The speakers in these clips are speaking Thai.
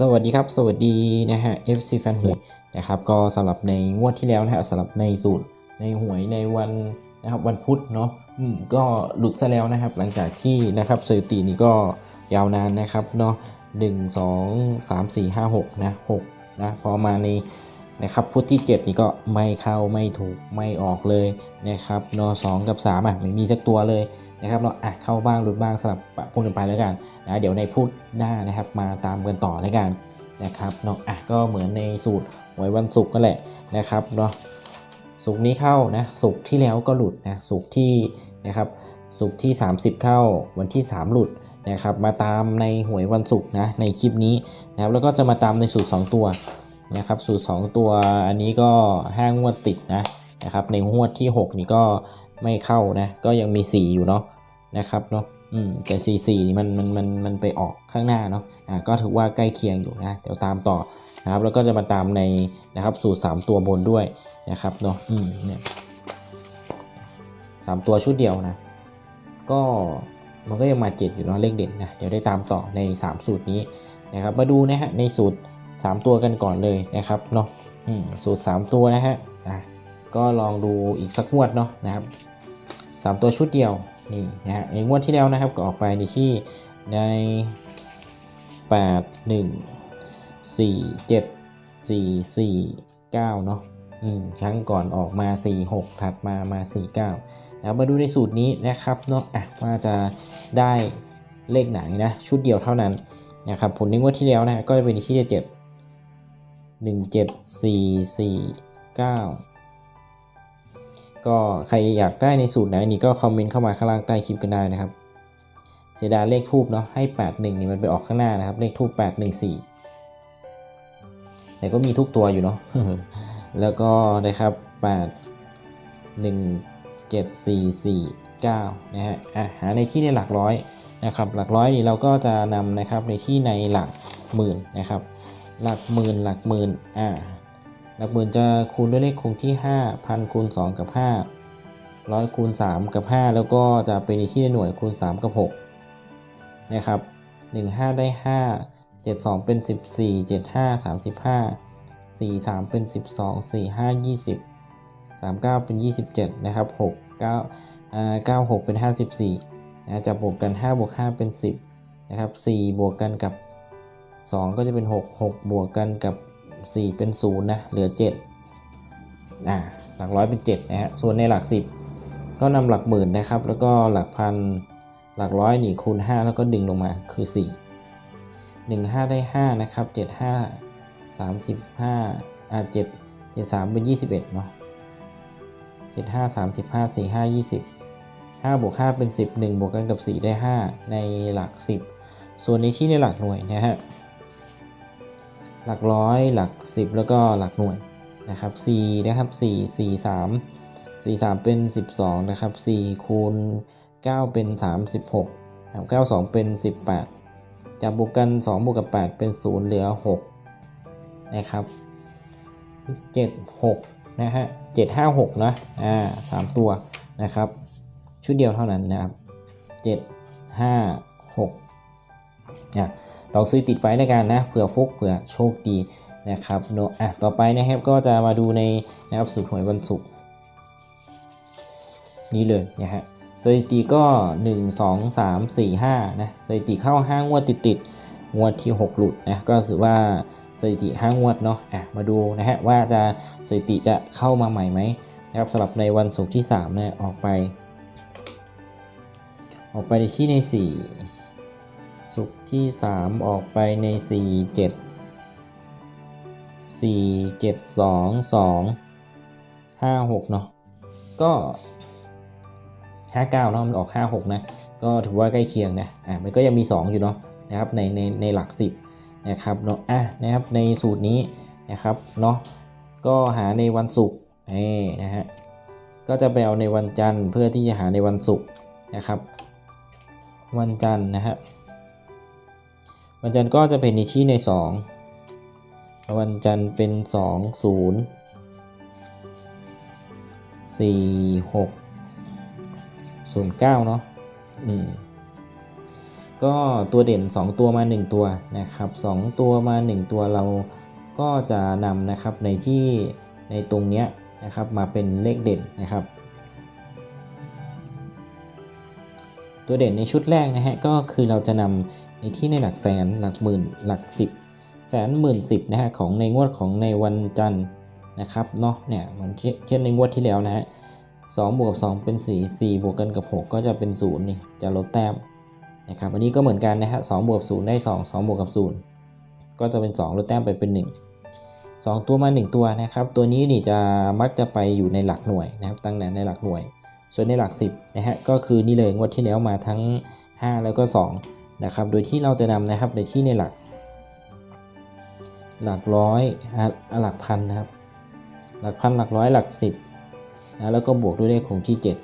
สวัสดีครับ สวัสดีนะฮะ FC แฟนหวยนะครับก็สำหรับในงวดที่แล้วนะฮะสำหรับในสูตรในหวยในวันนะครับวันพุธเนาะอืมก็หลุดซะแล้วนะครับ หลังจากที่นะครับสถิตินี้ก็ยาวนานนะครับเนาะหนึ่งสองสามสี่ห้าหกนะหกนะพอมาใน นะครับพุธที่ 7 นี่ก็ไม่เข้าไม่ถูกไม่ออกเลยนะครับนอสองกับ3อะไม่มีสักตัวเลยนะครับเนาอะเข้าบ้างหลุดบ้างสลับปะปนกันไปแล้วกันนะเดี๋ยวในพูดหน้านะครับมาตามกันต่อแล้วกันนะครับเนาะอะก็เหมือนในสูตรหวยวันศุกร์ก็แหละนะครับเนาะศุกร์นี้เข้านะศุกร์ที่แล้วก็หลุดนะศุกร์ที่นะครับศุกร์ที่ 30 เข้าวันที่ 3 หลุดนะครับมาตามในหวยวันศุกร์นะในคลิปนี้นะครับแล้วก็จะมาตามในสูตร 2 ตัว นะครับสูตร 2 ตัวอันนี้ก็5งวดติดนะนะครับในงวดที่ 6 นี่ก็ไม่เข้านะก็ยังมี 4 อยู่เนาะนะครับเนาะอืมแต่ C4 นี่มันมันมันมันไปออกข้างหน้าเนาะอ่าก็ถือว่าใกล้เคียงอยู่นะเดี๋ยวตามต่อนะครับแล้วก็จะมาตามในนะครับสูตร 3 ตัวบนด้วยนะครับเนาะอืมเนี่ยสามตัวชุดเดียวนะก็มันก็ยังมาเจ็ดอยู่เนาะเลขเด่นนะเดี๋ยวได้ตามต่อใน 3 สูตรนี้นะครับมาดูนะฮะในสูตร 3 ตัวกันก่อนเลยนะครับเนาะสูตร 3 ตัวนะฮะก็ลองดูอีกสักงวดเนาะนะครับ 3 ตัวชุดเดียวนี่นะฮะในงวดที่แล้วนะครับก็ออกไปในที่ใน 8 1 4 7 4 4 9เนาะอืมครั้งก่อนออกมา 4 6 ถัดมามา 4 9นะมาดูในสูตรนี้นะครับเนาะอะว่าจะได้เลขไหนนะ ชุดเดียวเท่านั้นนะครับผลในงวดที่แล้วนะก็จะเป็นที่เจ็ด 7 1 7 4 4 9ก็ใครอยากได้ในสูตรไหนนี่ก็คอมเมนต์เข้ามาข้างล่างใต้คลิปกันได้นะครับ เสียดายเลขทูบเนาะให้ 81 นี่มันไปออกข้างหน้านะครับ เลขทูบ814 แต่ก็มีทุกตัวอยู่เนาะแล้วก็นะครับ 8 1 7 4 4 9 นะฮะอะหาในที่ในหลักร้อยนะครับ หลักร้อยนี่เราก็จะนำนะครับในที่ในหลักหมื่นนะครับ หลักหมื่นหลักหมื่นอ่าหลักหมื่นจะคูณด้วยเลขคงที่5พันคูณ2 กับ5ร้อยคูณ3 กับ 5 แล้วก็จะเป็นที่หน่วยคูณ 3 กับ6นะครับ1 5 ได้ 5 7 2 เป็น 14 7 5 35 4 3 เป็น 12 4 5 20 3 9 เป็น 27 นะครับ 6 9อ่า9 6 เป็น 54นะจะบวกกัน 5 บวก 5 เป็น 10 นะครับ 4 บวกกันกับ 2 ก็จะเป็น 6 6 บวกกันกับ 4 เป็น0นะเหลือ7อ่าหลักร้อยเป็น7นะฮะส่วนในหลัก 10 ก็นำหลักหมื่นนะครับ แล้วก็หลักพันหลักร้อยนี่คูณ 5 แล้วก็ดึงลงมาคือ 4 1 5 ได้ 5 นะครับ 7 5 35อ่า7 7 3 เป็น 21เนาะ7 5 35 4 5 20 5บวก5เป็น 10 1 บวกกันกับ 4 ได้ 5 ในหลัก 10 ส่วนในที่ในหลักหน่วยนะฮะ หลักร้อยหลัก 10 แล้วก็หลักหน่วยนะครับ4นะครับ 4 4 3 4 3 เป็น 12 นะครับ 4 คูณ 9 เป็น 36ครับ92 เป็น 18 จับบวกกัน 2 บวกกับ 8 เป็น 0 เหลือ 6 นะครับ 7 6 นะฮะ 7 5 6 นะ อ่า 3 ตัวนะครับ ชุดเดียวเท่านั้นนะครับ 7 5 6อะ ลองซื้อติดไว้ในการนะเผื่อฟุกเผื่อโชคดีนะครับโนอะต่อไปนะครับก็จะมาดูในนะครับสูตรหวยวันศุกร์นี้เลยนะฮะสถิติก็ 1 2 3 4 5นะสถิติเข้า 5 งวดติดติดงวดที่ 6 หลุดนะก็ถือว่าสถิติ 5 งวดเนาะอะมาดูนะฮะว่าจะสถิติจะเข้ามาใหม่ไหมนะครับสำหรับในวันศุกร์ที่3นี่ยออกไป ออกไปในที่ใน 4 สุกที่ 3 ออกไปใน 4 7 4 7 2 2 5 6 เนาะก็ 59เนาะมันออก 5 6 นะ ก็ถือว่าใกล้เคียงนะอะมันก็ยังมี 2 อยู่เนาะนะครับในในในหลัก 10 นะครับเนาะอะนะครับในสูตรนี้นะครับเนาะก็หาในวันศุกร์นี่นะฮะก็จะไปเอาในวันจันทร์เพื่อที่จะหาในวันศุกร์นะครับ วันจันทร์นะฮะ วันจันทร์ก็จะเป็นในที่ใน 2 วันจันทร์เป็น 2 0 4 6 0 9 เนาะอืมก็ตัวเด่น 2 ตัวมา 1 ตัวนะครับ 2 ตัวมา 1 ตัวเราก็จะนำนะครับในที่ในตรงเนี้ยนะครับมาเป็นเลขเด่นนะครับ ตัวเด่นในชุดแรกนะฮะก็คือเราจะนำในที่ในหลักแสนหลักหมื่นหลักสิบแสนหมื่นสิบนะฮะของในงวดของในวันจันทร์นะครับเนาะเนี่ยเหมือนเทียเทียบในงวดที่แล้วนะฮะสองบวกกับสองเป็นสี่สี่บวกกันกับหกก็จะเป็นศูนย์นี่จะลดแต้มนะครับอันนี้ก็เหมือนกันนะฮะสองบวกศูนย์ได้สองสองบวกกับศูนย์ก็จะเป็นสองลดแต้มไปเป็นหนึ่งสองตัวมาหนึ่งตัวนะครับ ตัวนี้นี่จะมักจะไปอยู่ในหลักหน่วยนะครับตั้งแต่ในหลักหน่วย ส่วนในหลัก 10นะฮะก็คือนี่เลยงวดที่แล้วมาทั้ง 5 แล้วก็2นะครับโดยที่เราจะนำนะครับในที่ในหลัก หลักร้อยอะหลักพันนะครับหลักพันหลักร้อยหลัก 10นะแล้วก็บวกด้วยเลขคงที่ 7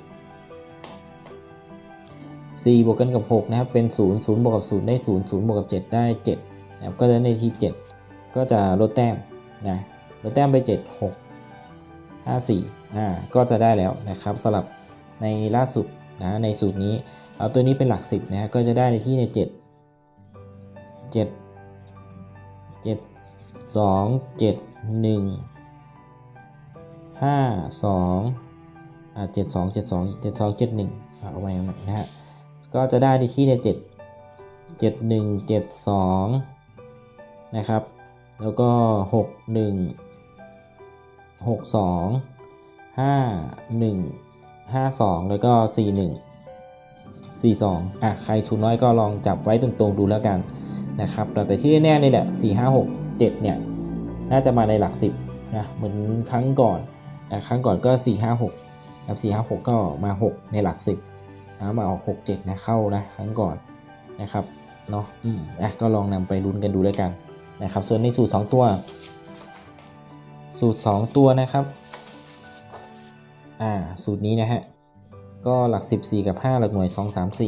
4 บวกกันกับ 6 นะครับ เป็น 0 0 บวกกับ 0 ได้ 0 0 บวกกับ 7 ได้ 7 นะครับ ก็จะได้ที่ 7 ก็จะลดแต้มนะ ลดแต้มไป 7 6 5 4 อ่า ก็จะได้แล้วนะครับสลับ ในล่าสุดนะในสูตรนี้เอาตัวนี้เป็นหลัก 10นะฮะก็จะได้ในที่ใน 7 7 7 2 7 1 5 2อ่า7 2 7 2 7 2 7 1เอาไว้เอาไว้นะฮะก็จะได้ในที่ใน 7 7 1 7 2 นะครับ แล้วก็ 6 1 6 2 5 1 52 แล้วก็ 41 42 อะ ใครทุนน้อยก็ลองจับไว้ตรงๆดูแล้วกันนะครับแต่ที่แน่ๆเลยแหละ 4 5 6 7 เนี่ย น่าจะมาในหลัก 10 นะ เหมือนครั้งก่อนนะครั้งก่อนก็ 4 5 6ครับ4 5 6 ก็มา 6 ในหลัก 10นะมาออก 6 7 นะ เข้านะ ครั้งก่อนนะครับเนาะอืมอะก็ลองนำไปลุ้นกันดูแล้วกันนะครับ ส่วนในสูตร 2 ตัว สูตร 2 ตัวนะครับ อ่าสูตรนี้นะฮะ ก็หลัก 14 กับ 5 หลักหน่วย 2 3 4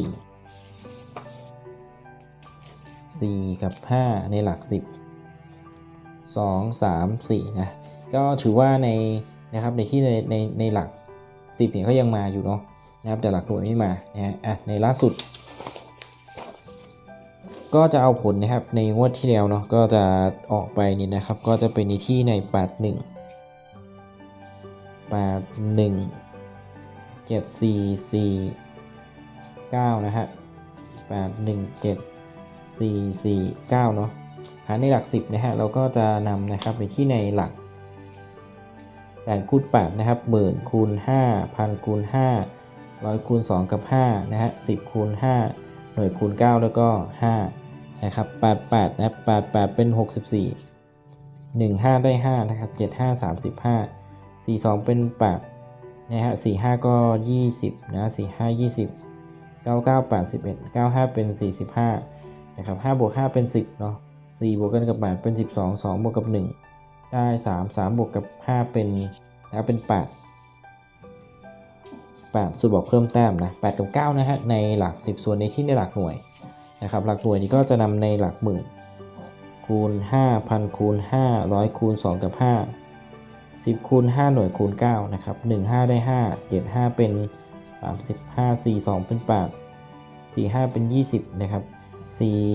4 กับ 5 ในหลัก 10 2 3 4นะก็ถือว่าในนะครับในที่ในในในหลัก 10เนี่ยก็ยังมาอยู่เนาะนะครับแต่หลักหน่วยไม่มานะฮะอะในล่าสุด ก็จะเอาผลนะครับในงวดที่แล้วเนาะก็จะออกไปนี่นะครับ ก็จะเป็นในที่ในปัดหนึ่ง 8 1 7 4 4 9 นะฮะ8 1 7 4 4 9 เนาะหาในหลัก 10 นะฮะ เราก็จะนำนะครับไปที่ในหลักแสนคูณ8นะครับหมื่นคูณ5พันคูณ5ร้อยคูณ 2 กับ5นะฮะ10คูณ5หน่วยคูณ 9 แล้วก็5นะครับ88นะ88 เป็น 64 15 ได้ 5 นะครับ 75 35 ดห้าสามสิบห้าสี่สองเป็นแปดนะฮะสี่ห้าก็ยี่สิบนะสี่ห้ายี่สิบเก้าเก้าแปดสิบเอ็ดเก้าห้าเป็นสี่สิบห้านะครับห้าบวกห้าเป็นสิบเนาะสี่บวกกันกับแปดเป็นสิบสองสองบวกกับหนึ่งได้สามสามบวกกับห้าเป็นนะเป็นแปดแปดสูตรบอกเพิ่มแต้มนะแปดกับเก้านะฮะ ในหลักสิบส่วนในที่ในหลักหน่วยนะครับ หลักหน่วยนี้ก็จะนำในหลักหมื่นคูณห้าพันคูณห้าร้อยคูณสองกับห้า 10คูณ5หน่วยคูณ9นะครับ1 5 ได้ 5 7 5 เป็น 35 4 2 เป็น8 4 5 เป็น 20 นะครับ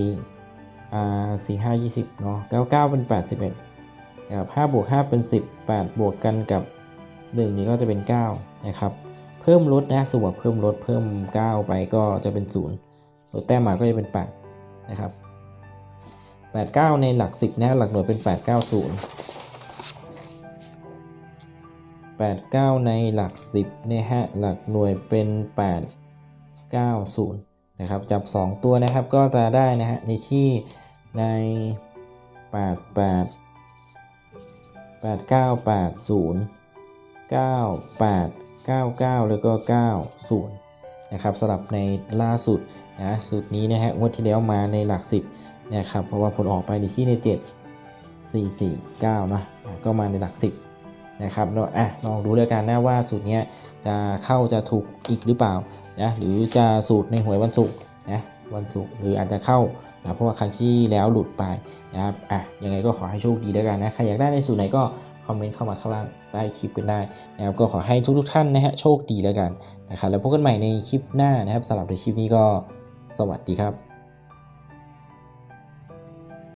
4อ่า4 5 20เนาะ99 เป็น 81นะครับ5บวก5เป็น 10 8 บวกกันกับ 1 นี้ก็จะเป็น 9 นะครับ เพิ่มลดนะสมมติเพิ่มลดเพิ่ม 9 ไปก็จะเป็น 0 ลดแต้มมาก็จะเป็น 8 นะครับ 89 ในหลัก 10นะหลักหน่วยเป็น 890 89 ในหลัก 10เนี่ยฮะหลักหน่วยเป็น 890นะครับจับ 2 ตัวนะครับก็จะได้นะฮะในที่ใน 88 8980 98 99 แล้วก็ 90นะครับสำหรับในล่าสุดนะสูตรนี้นะฮะงวดที่แล้วมาในหลัก 10นะครับเพราะว่าผลออกไปในที่ใน 7 4 4 9นะก็มาในหลัก 10 นะครับเราอะลองดูแล้วกันนะว่าสูตรเนี้ยจะเข้าจะถูกอีกหรือเปล่านะหรือจะสูตรในหวยวันศุกร์นะวันศุกร์หรืออาจจะเข้านะเพราะว่าครั้งที่แล้วหลุดไปนะครับอะยังไงก็ขอให้โชคดีแล้วกันนะใครอยากได้ในสูตรไหนก็คอมเมนต์เข้ามาข้างล่างใต้คลิปกันได้นะครับก็ขอให้ทุกๆท่านนะฮะโชคดีแล้วกันนะครับแล้วพบกันใหม่ในคลิปหน้านะครับสำหรับในคลิปนี้ก็สวัสดีครับ